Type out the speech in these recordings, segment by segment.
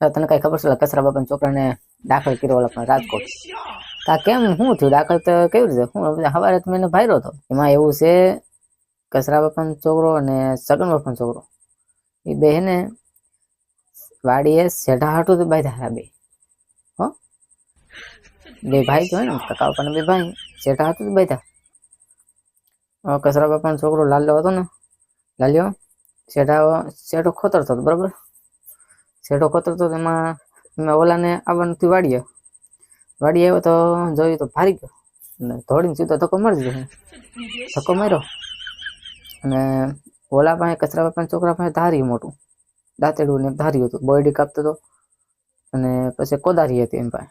તો તને કઈ ખબર છે કચરા બાપાના છોકરાને દાખલ કર્યો પણ રાજકોટ. કા કેમ શું થયું? દાખલ તો કેવી રીતે? હું સવારે તો એને ભાર્યો હતો. એમાં એવું છે, કચરા બાપાનો છોકરો અને સગન બાપાનો છોકરો. એ બે હે ને વાડીએ શેઢા હાટું તો બાંધ્યા હતા બે. હો? બે ભાઈ તો હોય ને, કાકા બાપાના બે ભાઈ. સેઢા હાટું તો બાંધ્યા. કચરા બાપાનો છોકરો લાલ્યો હતો ને, લાલ્યો સેઢા સેઢો ખોતરતો હતો, બરાબર? શેઠો ખોતરતો તો તેમાં એમાં ઓલાને આવવાનું થયું વાડીએ વાડી આવ્યો તો જોયું તો ભારી ગયો. અને દોડીને સીધો ધક્કો મારી દીધો ધક્કો માર્યો. અને ઓલા પાસે કચરા બાપાના છોકરા પાસે ધારી મોટું. દાંતેડું ને ધાર્યું હતું. બોયડી કાપતો હતો અને પછી કોદારી હતી એમ પાસે.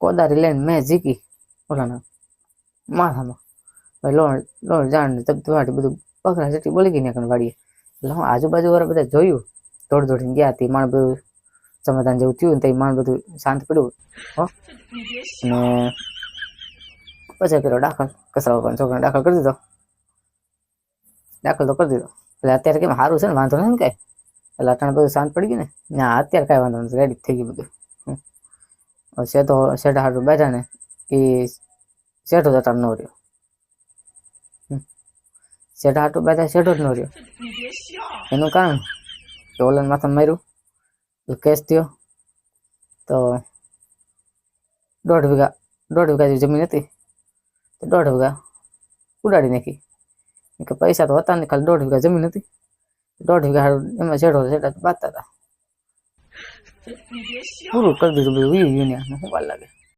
કોદારી લઈને મેં ઝીકી ઓલાના માથામાં. લોણ લોણ, જાણ ને બધું પકડા જેટલી બોલી ગઈ ને વાડીએ. એટલે હું આજુબાજુ વાળા બધા જોયું. દોડ દોડીને ગયા તે માણ બધું સમાધાન જેવું થયું તે માણ બધું શાંત પડ્યું. હો. અને પછી કર્યો દાખલ કસરા બાપાના છોકરાને દાખલ કરી દીધો. દાખલ તો કરી દીધો. એટલે અત્યારે કેમ સારું છે ને? વાંધો નથી ને એટલે અટાણે બધું શાંત પડી ગયું ને? ના, અત્યારે કાંઈ વાંધો નથી. રેડી થઈ ગયું બધું. શેઠો, શેઠા હાટું બેઠા ને એ શેઠો જ અટાણ ન રહ્યો. શેઠા હાટું બેઠા, શેઠો જ ન રહ્યો. એનું કારણ? કે ઓલાને માથા માર્યું એટલે કેસ થયો તો દોઢ વીઘા દોઢ વીઘા જેવી જમીન હતી તો દોઢ વીઘા ઉડાડી નાખી કેમ કે પૈસા તો હતા ને ખાલી દોઢ વીઘા જમીન હતી દોઢ વીઘા હારું એમાં છેડો છેડા બાંધતા હતા પૂરું કરી દીધું બધું વી વી ને શું વાર લાગે